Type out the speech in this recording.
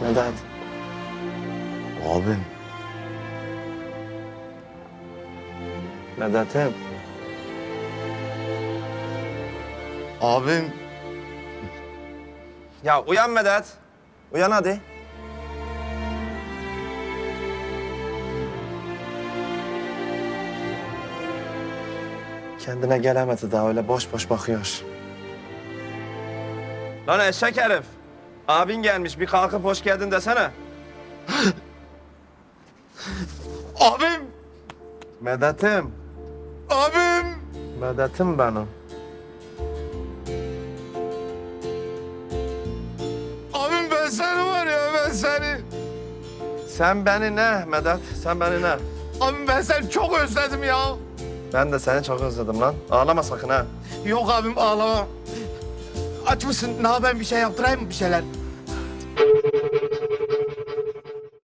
Medet. Abim. Medet'im. Abim. Ya uyan Medet. Uyan hadi. Kendine gelemedi daha öyle boş boş bakıyor. Lan eşek herif. Abin gelmiş bir kalkıp hoş geldin desene. Abim. Medet'im. Abim. Medet'im benim. Abim ben seni var ya ben seni. Sen beni ne Medet? Sen beni ne? Abim ben seni çok özledim ya. Ben de seni çok özledim lan. Ağlama sakın ha. Yok abim ağlama. Aç mısın? Ne ben bir şey yaptırayım mı bir şeyler?